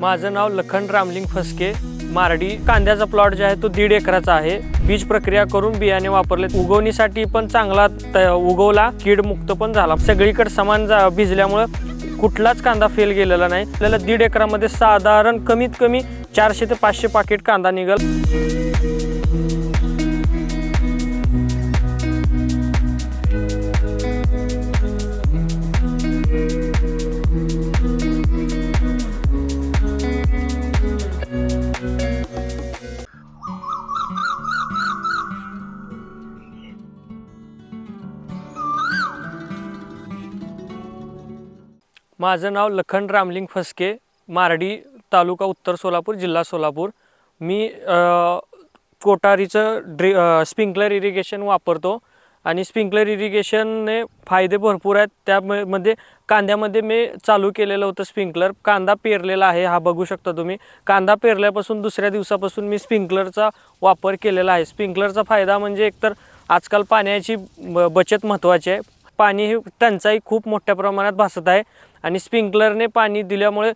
माझं नाव लखन रामलिंग फसके. मारडी कांद्याचा प्लॉट जे आहे तो दीड एकराचा आहे. बीज प्रक्रिया करून बियाणे वापरले उगवणीसाठी पण चांगला त- उगवला. कीड मुक्त पण झाला. सगळीकडे समान जा- भिजल्यामुळं कुठलाच कांदा फेल गेलेला नाही. आपल्याला दीड एकरामध्ये साधारण कमीत कमी चारशे ते पाचशे पाकिट कांदा निघल. माझं नाव लखन रामलिंग फसके मारडी तालुका उत्तर सोलापूर जिल्हा सोलापूर. मी कोटारीचं ड्रि स्प्रिंकलर इरिगेशन वापरतो आणि स्प्रिंकलर इरिगेशनने फायदे भरपूर आहेत. त्यामध्ये कांद्यामध्ये मी चालू केलेलं होतं स्प्रिंकलर. कांदा पेरलेला आहे हा बघू शकता तुम्ही. कांदा पेरल्यापासून दुसऱ्या दिवसापासून मी स्प्रिंकलरचा वापर केलेला आहे. स्प्रिंकलरचा फायदा म्हणजे एकतर आजकाल पाण्याची ब- बचत महत्त्वाची आहे. पाणी ही टंचाई खूप मोठ्या प्रमाणात भासत आहे. आणि स्प्रिंकलरने पाणी दिल्यामुळे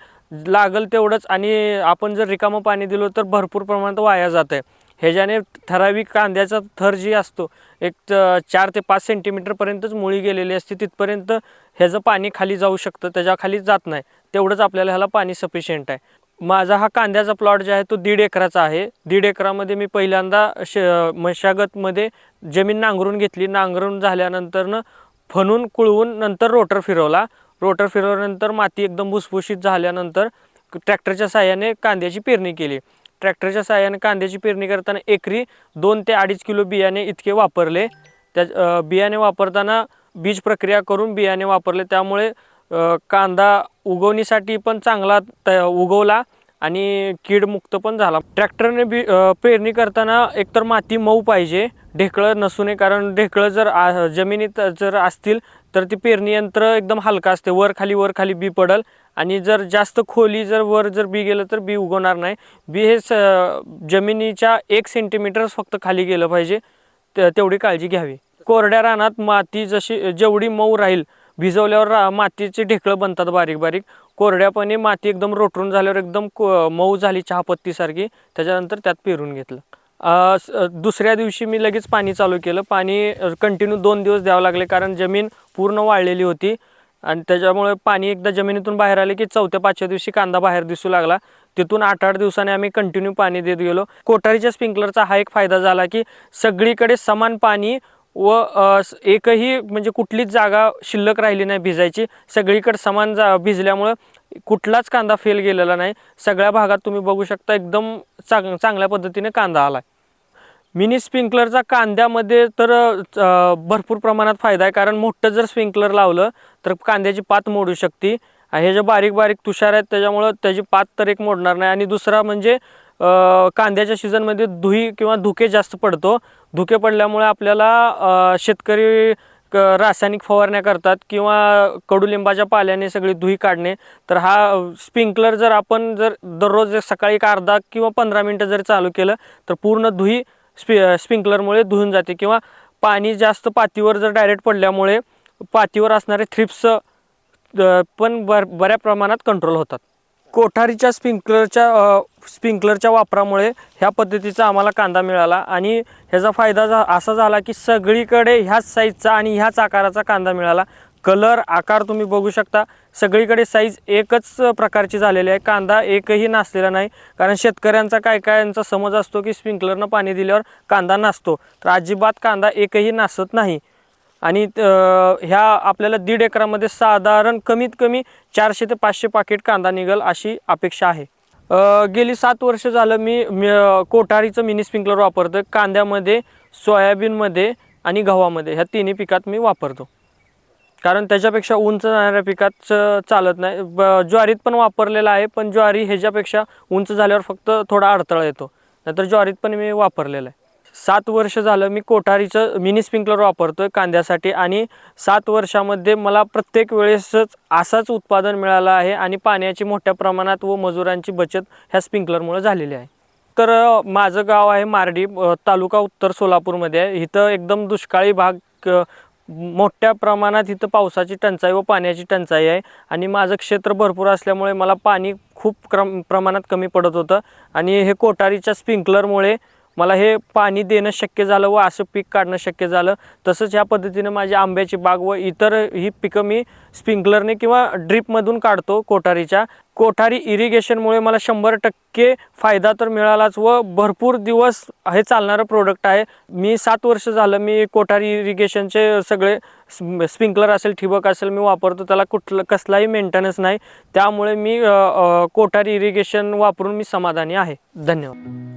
लागल तेवढंच आणि आपण जर रिकामं पाणी दिलं तर भरपूर प्रमाणात वाया जात आहे ह्याच्याने ठराविक कांद्याचा थर जी असतो एक चार ते पाच सेंटीमीटरपर्यंतच मुळी गेलेली असते. तिथपर्यंत ह्याचं पाणी खाली जाऊ शकतं त्याच्याखाली जात नाही. तेवढंच आपल्याला ह्याला पाणी सफिशियंट आहे. माझा हा कांद्याचा प्लॉट जे आहे तो दीड एकराचा आहे. दीड एकरामध्ये मी पहिल्यांदा श मशागतमध्ये जमीन नांगरून घेतली. नांगरून झाल्यानंतरनं फणून कुळवून नंतर रोटर फिरवला. रोटर फिरवल्यानंतर माती एकदम भुसभुशीत झाल्यानंतर ट्रॅक्टरच्या साहाय्याने कांद्याची पेरणी केली. ट्रॅक्टरच्या साहाय्याने कांद्याची पेरणी करताना एकरी दोन ते अडीच किलो बियाणे इतके वापरले. त्या बियाणे वापरताना बीज प्रक्रिया करून बियाणे वापरले. त्यामुळे कांदा उगवणीसाठी पण चांगला त उगवला आणि कीडमुक्त पण झाला. ट्रॅक्टरने बी पेरणी करताना एकतर माती मऊ पाहिजे ढेकळं नसू नये कारण ढेकळं जर आ- जमिनीत जर असतील तर ती पेरणी यंत्र एकदम हलकं असते. वर खाली वर खाली बी पडल आणि जर जास्त खोली जर वर जर बी गेलं तर बी उगवणार नाही. बी हे स जमिनीच्या एक सेंटीमीटर फक्त खाली गेलं पाहिजे. ते- तेवढी काळजी घ्यावी. कोरड्या रानात माती जशी जेवढी मऊ राहील भिजवल्यावर रा मातीचे ढेकळं बनतात बारीक बारीक. कोरड्यापणे माती एकदम रोटरून झाल्यावर एकदम को मऊ झाली चहापत्तीसारखी त्याच्यानंतर त्यात पेरून घेतलं. दुसऱ्या दिवशी मी लगेच पाणी चालू केलं. पाणी कंटिन्यू दोन दिवस द्यावं लागले कारण जमीन पूर्ण वाळलेली होती. आणि त्याच्यामुळे पाणी एकदा जमिनीतून बाहेर आले की चौथ्या पाचव्या दिवशी कांदा बाहेर दिसू लागला. तिथून आठ आठ दिवसाने आम्ही कंटिन्यू पाणी देत गेलो. कोठारीच्या स्प्रिंकलरचा हा एक फायदा झाला की सगळीकडे समान पाणी व एकही म्हणजे कुठलीच जागा शिल्लक राहिली नाही भिजायची. सगळीकडे समान जा भिजल्यामुळं कुठलाच कांदा फेल गेलेला नाही. सगळ्या भागात तुम्ही बघू शकता एकदम चांग चांगल्या पद्धतीने कांदा आला मिनी स्प्रिंकलरचा कांद्यामध्ये तर भरपूर प्रमाणात फायदा आहे. कारण मोठं जर स्प्रिंकलर लावलं तर कांद्याची पात मोडू शकते. आणि हे जे बारीक बारीक तुषार आहेत त्याच्यामुळं त्याची पात तर एक मोडणार नाही. आणि दुसरा म्हणजे कांद्याच्या सीझनमध्ये धुई किंवा धुके जास्त पडतो. धुके पडल्यामुळे आपल्याला शेतकरी क रासायनिक फवारण्या करतात किंवा कडुलिंबाच्या पाल्याने सगळी धुई काढणे. तर हा स्प्रिंकलर जर आपण जर दररोज सकाळी एक अर्धा किंवा पंधरा मिनटं जर चालू केलं तर पूर्ण धुई स्पि स्प्रिंकलरमुळे धुवून जाते किंवा पाणी जास्त पातीवर जर डायरेक्ट पडल्यामुळे पातीवर असणारे थ्रिप्स पण बर बऱ्या प्रमाणात कंट्रोल होतात. कोठारीच्या स्प्रिंकलरच्या स्प्रिंकलरच्या वापरामुळे ह्या पद्धतीचा आम्हाला कांदा मिळाला आणि ह्याचा फायदा झा असा झाला की सगळीकडे ह्याच साईजचा आणि ह्याच आकाराचा कांदा मिळाला. कलर आकार तुम्ही बघू शकता. सगळीकडे साईज एकच प्रकारची झालेली आहे. कांदा एकही नासलेला नाही. कारण शेतकऱ्यांचा काय काय यांचा समज असतो की स्प्रिंकलरनं पाणी दिल्यावर कांदा नासतो. तर अजिबात कांदा एकही नासत नाही. आणि ह्या आपल्याला दीड एकरामध्ये साधारण कमीत कमी चारशे ते पाचशे पाकिट कांदा निघल अशी अपेक्षा आहे. गेली सात वर्ष झालं मी कोठारीचं मिनी स्प्रिंकलर वापरतो कांद्यामध्ये सोयाबीनमध्ये आणि गव्हामध्ये. ह्या तिन्ही पिकात मी वापरतो. कारण त्याच्यापेक्षा उंच जाणाऱ्या पिकात च- चालत नाही. ब ज्वारीत पण वापरलेला आहे पण ज्वारी ह्याच्यापेक्षा उंच झाल्यावर फक्त थोडा अडथळा येतो. नाहीतर ज्वारीत पण मी वापरलेलं आहे. सात वर्ष झालं मी कोठारीचं मिनी स्प्रिंकलर वापरतो आहे कांद्यासाठी आणि सात वर्षामध्ये मला प्रत्येक वेळेसच असाच उत्पादन मिळालं आहे आणि पाण्याची मोठ्या प्रमाणात व मजुरांची बचत ह्या स्प्रिंकलरमुळे झालेली आहे. तर माझं गाव आहे मारडी तालुका उत्तर सोलापूरमध्ये आहे. इथं एकदम दुष्काळी भाग मोठ्या प्रमाणात इथं पावसाची टंचाई व पाण्याची टंचाई आहे. आणि माझं क्षेत्र भरपूर असल्यामुळे मला पाणी खूप क्रम प्रमाणात कमी पडत होतं. आणि हे कोठारीच्या स्प्रिंकलरमुळे मला हे पाणी देणं शक्य झालं व असं पीक काढणं शक्य झालं. तसंच ह्या पद्धतीनं माझी आंब्याची बाग व इतर ही पिकं मी स्प्रिंकलरने किंवा ड्रीपमधून काढतो कोठारीच्या. कोठारी इरिगेशनमुळे मला शंभर टक्के फायदा तर मिळालाच व भरपूर दिवस हे चालणारं प्रोडक्ट आहे. मी सात वर्ष झालं मी कोठारी इरिगेशनचे सगळे स्प्रिंकलर असेल ठिबक असेल मी वापरतो. त्याला कुठलं कसलाही मेंटेनन्स नाही. त्यामुळे मी कोठारी इरिगेशन वापरून मी समाधानी आहे. धन्यवाद.